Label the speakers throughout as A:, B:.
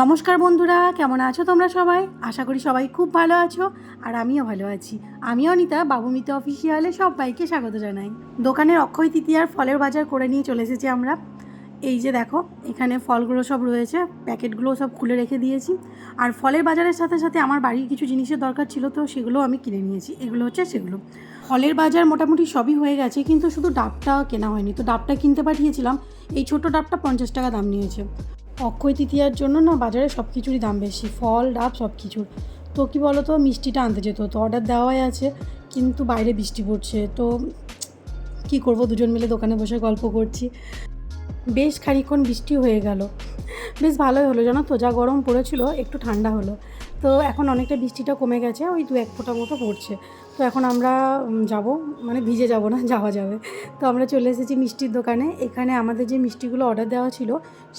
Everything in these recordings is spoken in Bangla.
A: নমস্কার বন্ধুরা, কেমন আছো তোমরা সবাই? আশা করি সবাই খুব ভালো আছো, আর আমিও ভালো আছি। আমি অনিতা, বাবুমিতা অফিসিয়ালে সবাইকে স্বাগত জানাই। দোকানের অক্ষয় তৃতীয়ার ফলের বাজার করে নিয়ে চলে এসেছি আমরা। এই যে দেখো, এখানে ফলগুলো সব রয়েছে, প্যাকেটগুলো সব খুলে রেখে দিয়েছি। আর ফলের বাজারের সাথে সাথে আমার বাড়ির কিছু জিনিসের দরকার ছিল, তো সেগুলো আমি কিনে নিয়েছি। এগুলো হচ্ছে সেগুলো। ফলের বাজার মোটামুটি সবই হয়ে গেছে, কিন্তু শুধু ডাবটা কেনা হয়নি। তো ডাবটা কিনতে পাঠিয়েছিলাম, এই ছোট ডাবটা পঞ্চাশ টাকা দাম নিয়েছে। অক্ষয় তৃতীয়ার জন্য না বাজারে সব কিছুরই দাম বেশি, ফল, ডাব সব কিছুর তো কী বলো তো মিষ্টিটা আনতে যেত, তো অর্ডার দেওয়াই আছে, কিন্তু বাইরে বৃষ্টি পড়ছে, তো কি করব, দুজন মিলে দোকানে বসে গল্প করছি। বেশ খানিক্ষণ বৃষ্টি হয়ে গেল। বেশ ভালোই হলো, জানো তো, যা গরম পড়েছিল, একটু ঠান্ডা হলো। তো এখন অনেকটা বৃষ্টিটা কমে গেছে, ওই দু এক ফোঁটা মতো পড়ছে। তো এখন আমরা যাব মানে ভিজে যাব না, যাওয়া যাবে। তো আমরা চলে এসেছি মিষ্টির দোকানে। এখানে আমাদের যে মিষ্টিগুলো অর্ডার দেওয়া ছিল,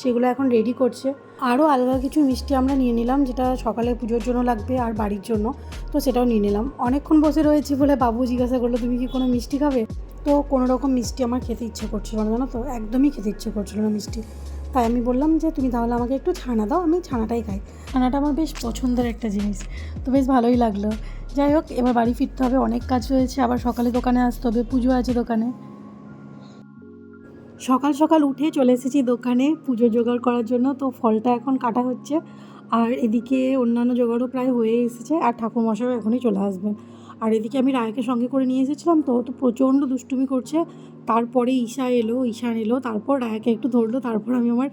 A: সেগুলো এখন রেডি করছে। আরও আলাদা কিছু মিষ্টি আমরা নিয়ে নিলাম, যেটা সকালে পুজোর জন্য লাগবে আর বাড়ির জন্য, তো সেটাও নিয়ে নিলাম। অনেকক্ষণ বসে রয়েছি বলে বাবু জিজ্ঞাসা করল, তুমি কি কোনো মিষ্টি খাবে? তো কোনো রকম মিষ্টি আমার খেতে ইচ্ছে করছিল না, জানো তো? একদমই খেতে ইচ্ছে করছিল না মিষ্টি। তাই আমি বললাম যে তুমি তাহলে আমাকে একটু ছানা দাও, আমি ছানাটাই খাই। ছানাটা আমার বেশ পছন্দের একটা জিনিস, তো বেশ ভালোই লাগল। যাই হোক, এবার বাড়ি ফিরতে হবে, অনেক কাজ রয়েছে, আবার সকালে দোকানে আসতে হবে, পুজো আছে দোকানে। সকাল সকাল উঠে চলে এসেছি দোকানে পুজো জোগাড় করার জন্য, তো ফলটা এখন কাটা হচ্ছে। আর এদিকে অন্যান্য জোগাড়ও প্রায় হয়ে এসেছে, আর ঠাকুরমশাইও এখনই চলে আসবেন। আর এদিকে আমি রায়কে সঙ্গে করে নিয়ে এসেছিলাম, তো তো প্রচণ্ড দুষ্টুমি করছে তারপরে ঈশা এলো, ঈশান এলো, তারপর রায়কে একটু ধরলো, তারপর আমি আমার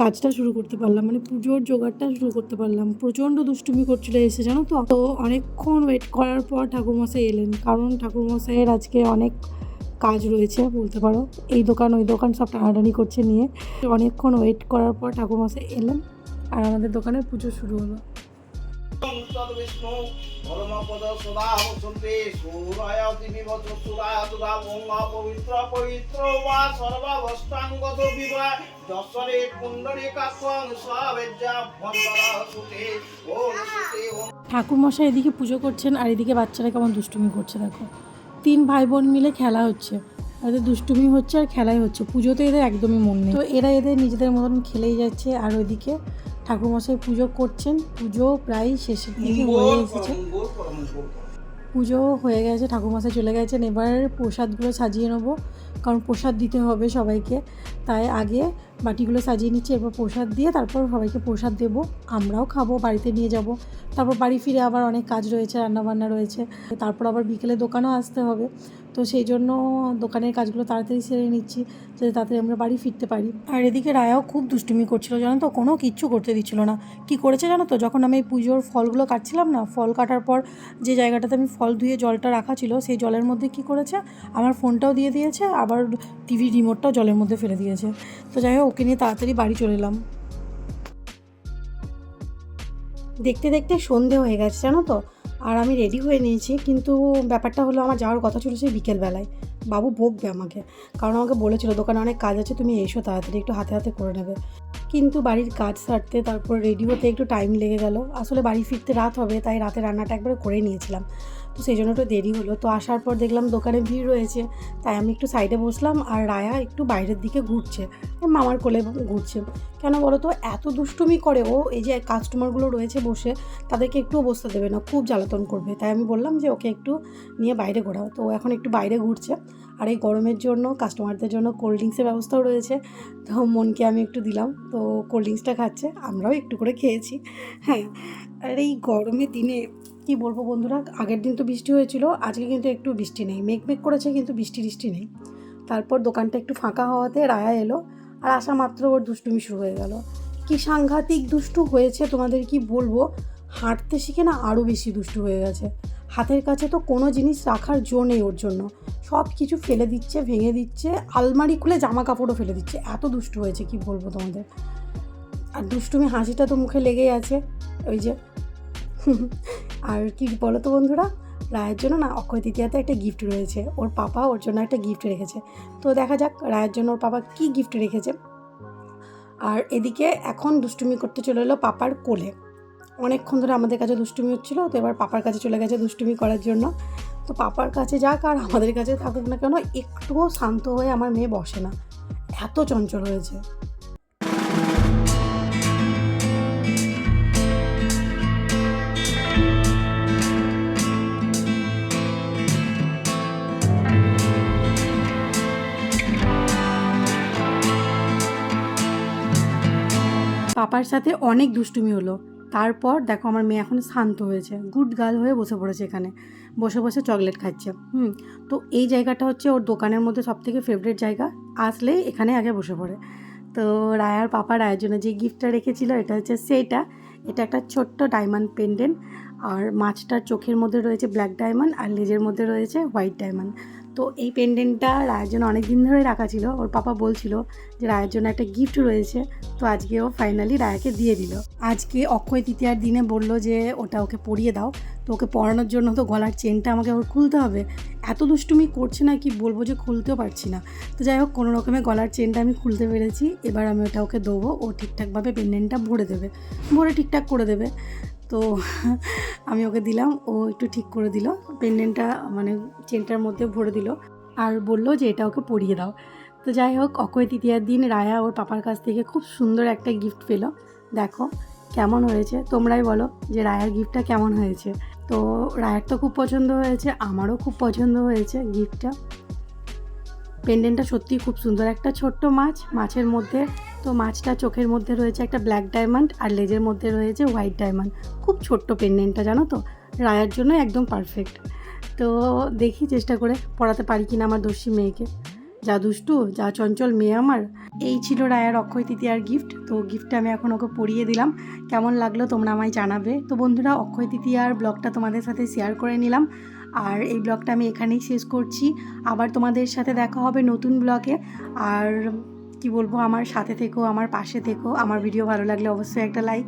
A: কাজটা শুরু করতে পারলাম মানে পুজোর জোগাড়টা শুরু করতে পারলাম। প্রচণ্ড দুষ্টুমি করছিল এসে, জানো তো? তো অনেকক্ষণ ওয়েট করার পর ঠাকুরমশাই এলেন, কারণ ঠাকুরমশাইয়ের আজকে অনেক কাজ রয়েছে, বলতে পারো। এই দোকান, ওই দোকান সব টানাটানি করছে নিয়ে। অনেকক্ষণ ওয়েট করার পর ঠাকুরমশাই এলেন, আর আমাদের দোকানে পুজো শুরু হলো।
B: পবিত্র পবিত্র বা সর্বাবস্থাঙ্গত বিবা দশরে কুণ্ডলী কাক্ষং সবেজ্জা ভন্দরা সুতে ওম সুতে ওম
A: ঠাকুরমশাই এদিকে পুজো করছেন আর এদিকে বাচ্চারা কেমন দুষ্টুমি করছে দেখো। তিন ভাই বোন মিলে খেলা হচ্ছে। এদের দুষ্টুমি হচ্ছে আর খেলাই হচ্ছে। পুজোতে এদের একদমই মন নেই। তো এরা এদের নিজেদের মতন খেলেই যাচ্ছে। আর ওইদিকে ঠাকুরমশাই পুজো করছেন। পুজো প্রায় শেষের দিকে হয়ে এসেছে। পুজো হয়ে গেছে ঠাকুরমশাই চলে গেছেন। এবার প্রসাদগুলো সাজিয়ে নেব কারণ প্রসাদ দিতে হবে সবাইকে। তাই আগে বাটিগুলো সাজিয়ে নিচ্ছি এরপর প্রসাদ দিয়ে তারপর সবাইকে প্রসাদ দেবো। আমরাও খাব বাড়িতে নিয়ে যাব। তারপর বাড়ি ফিরে আবার অনেক কাজ রয়েছে রান্নাবান্না রয়েছে। তারপর আবার বিকেলে দোকানও আসতে হবে। তো সেই জন্য দোকানের কাজগুলো তাড়াতাড়ি সেরে নিচ্ছি যাতে তাড়াতাড়ি আমরা বাড়ি ফিরতে পারি। আর এদিকে রায়াও খুব দুষ্টুমি করছিল জানো তো কোনো কিচ্ছু করতে দিচ্ছিল না। কি করেছে জানো তো যখন আমি এই পুজোর ফলগুলো কাটছিলাম না ফল কাটার পর যে জায়গাটাতে আমি ফল ধুয়ে জলটা রাখা ছিল সেই জলের মধ্যে কি করেছে আমার ফোনটাও দিয়ে দিয়েছে আবার টিভি রিমোটটাও জলের মধ্যে ফেলে দিয়েছে। তো যাই হোক ওকে নিয়ে তাড়াতাড়ি বাড়ি চলে এলাম। দেখতে দেখতে সন্ধে হয়ে গেছে জানো তো আর আমি রেডি হয়ে নিয়েছি, কিন্তু ব্যাপারটা হলো আমার যাওয়ার কথা ছিল সেই বিকেলবেলায়। বাবু বকবে আমাকে, কারণ আমাকে বলেছিল, দোকানে অনেক কাজ আছে, তুমি এসো তাড়াতাড়ি, একটু হাতে হাতে করে নেবে। কিন্তু বাড়ির কাজ সারতে, তারপর রেডি হতে একটু টাইম লেগে গেল। আসলে বাড়ি ফিরতে রাত হবে, তাই রাতে রান্নাটা একবারে করে নিয়েছিলাম। তো সেই জন্য একটু দেরি হলো। তো আসার পর দেখলাম দোকানে ভিড় রয়েছে, তাই আমি একটু সাইডে বসলাম আর রায়া একটু বাইরের দিকে ঘুরছে মামার কোলে ঘুরছে। কেন বলো তো এত দুষ্টুমি করে ও, এই যে কাস্টমারগুলো রয়েছে বসে, তাদেরকে একটুও বসতে দেবে না, খুব জ্বালাতন করবে। তাই আমি বললাম যে ওকে একটু নিয়ে বাইরে ঘোরাও। তো এখন একটু বাইরে ঘুরছে আর এই গরমের জন্য কাস্টমারদের জন্য কোল্ড ড্রিঙ্কসের ব্যবস্থাও রয়েছে। তো মনকে আমি একটু দিলাম, তো কোল্ড ড্রিঙ্কসটা খাচ্ছে, আমরাও একটু করে খেয়েছি। হ্যাঁ আর এই গরমের দিনে কি বলব বন্ধুরা? আগের দিন তো বৃষ্টি হয়েছিল, আজকে কিন্তু একটু বৃষ্টি নেই। মেঘ মেঘ করেছে কিন্তু বৃষ্টি বৃষ্টি নেই। তারপর দোকানটা একটু ফাঁকা হওয়াতে রায়া এলো, আর আসা মাত্র ওর দুষ্টুমি শুরু হয়ে গেল। কি সাংঘাতিক দুষ্টু হয়েছে তোমাদের কি বলব? হাঁটতে শিখে না আরও বেশি দুষ্টু হয়ে গেছে। হাতের কাছে তো কোনো জিনিস রাখার জো নেই ওর জন্য। সব কিছু ফেলে দিচ্ছে, ভেঙে দিচ্ছে, আলমারি খুলে জামা কাপড়ও ফেলে দিচ্ছে। এত দুষ্টু হয়েছে কি বলব তোমাদের? আর দুষ্টুমি হাসিটা তো মুখে লেগেই আছে। ওই যে আর কি বলো তো বন্ধুরা? রায়ের জন্য না অক্ষয় তৃতীয়াতে একটা গিফট রয়েছে। ওর পাপা ওর জন্য একটা গিফট রেখেছে। তো দেখা যাক রায়ের জন্য ওর পাপা কী গিফট রেখেছে। আর এদিকে এখন দুষ্টুমি করতে চলে এলো পাপার কোলে। অনেকক্ষণ ধরে আমাদের কাছে দুষ্টুমি হচ্ছিল, তো এবার পাপার কাছে চলে গেছে দুষ্টুমি করার জন্য। তো পাপার কাছে যাক আর আমাদের কাছে থাকুক না কেন, একটুও শান্ত হয়ে আমার মেয়ে বসে না। এত চঞ্চল হয়েছে। পাপার সাথে অনেক দুষ্টুমি হলো। তারপর দেখো আমার মেয়ে এখন শান্ত হয়েছে, গুড গার্ল হয়ে বসে পড়েছে এখানে, বসে বসে চকলেট খাচ্ছে, হুম। তো এই জায়গাটা হচ্ছে ওর দোকানের মধ্যে সব থেকে ফেভারিট জায়গা, আসলে এখানে আগে বসে পড়ে। তো রায়ার পাপা রায়ের জন্য যে গিফটটা রেখেছিল, এটা হচ্ছে সেইটা, এটা একটা ছোট্ট ডায়মন্ড পেন্ডেন্ট আর মাছটার চোখের মধ্যে রয়েছে ব্ল্যাক ডায়মন্ড আর লেজের মধ্যে রয়েছে হোয়াইট ডায়মন্ড তো এই পেন্ডেন্টটা রায়ের জন্য অনেক দিন ধরে রাখা ছিল। ওর পাপা বলছিল যে রায়ের জন্য একটা গিফট রয়েছে। তো আজকে ও ফাইনালি রায়াকে দিয়ে দিল। আজকে অক্ষয় তৃতীয়ার দিনে বলল যে ওটা ওকে পরিয়ে দাও। তো ওকে পরানোর জন্য তো গলার চেনটা আমাকে ওর খুলতে হবে। এত দুষ্টুমি করছে না কি বলব যে খুলতেও পারছি না। তো যাই হোক, কোনো রকমে গলার চেনটা আমি খুলতে পেরেছি। এবার আমি ওটা ওকে দেবো। ও ঠিকঠাকভাবে পেন্ডেন্টটা ভরে দেবে। ভরে ঠিকঠাক করে দেবে। তো আমি ওকে দিলাম, ও একটু ঠিক করে দিল। পেন্ডেন্টটা মানে চেনটার মধ্যে ভরে দিল আর বলল যে এটা ওকে পরিয়ে দাও। তো যাই হোক, অক্ষয় তৃতীয়ার দিন রায়া ওর পাপার কাছ থেকে খুব সুন্দর একটা গিফট পেল। দেখো কেমন হয়েছে, তোমরাই বলো যে রায়ার গিফটটা কেমন হয়েছে। তো রায়ার তো খুব পছন্দ হয়েছে, আমারও খুব পছন্দ হয়েছে গিফটটা পেন্ডেন্টটা সত্যিই খুব সুন্দর, একটা ছোট্ট মাছ, মাছের মধ্যে তো মাছটা চোখের মধ্যে রয়েছে একটা ব্ল্যাক ডায়মন্ড আর লেজের মধ্যে রয়েছে হোয়াইট ডায়মন্ড খুব ছোট্ট পেন্ডেন্টটা জানো তো? রায়ার জন্য একদম পারফেক্ট তো দেখি চেষ্টা করে পড়াতে পারি কিনা আমার দস্যি মেয়েকে। যা দুষ্টু, যা চঞ্চল মেয়ে আমার। এই ছিল রায়ার অক্ষয় তৃতীয়ার গিফট তো গিফটটা আমি এখন ওকে পরিয়ে দিলাম। কেমন লাগল তোমরা আমায় জানাবে। তো বন্ধুরা, অক্ষয় তৃতীয়ার ব্লগটা তোমাদের সাথে শেয়ার করে নিলাম। আর এই ব্লগটা আমি এখানেই শেষ করছি। আবার তোমাদের সাথে দেখা হবে নতুন ব্লগে। আর কি বলব, আমার সাথে থেকো, আমার পাশে থেকো। আমার ভিডিও ভালো লাগলে অবশ্যই একটা লাইক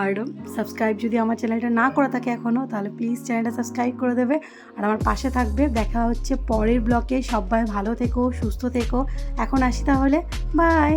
A: আর সাবস্ক্রাইব যদি আমার চ্যানেলটা না করা থাকে এখনও তাহলে প্লিজ চ্যানেলটা সাবস্ক্রাইব করে দেবে। আর আমার পাশে থাকবে, দেখা হচ্ছে পরের ব্লগে সবাই ভালো থেকো, সুস্থ থেকো। এখন আসি তাহলে বাই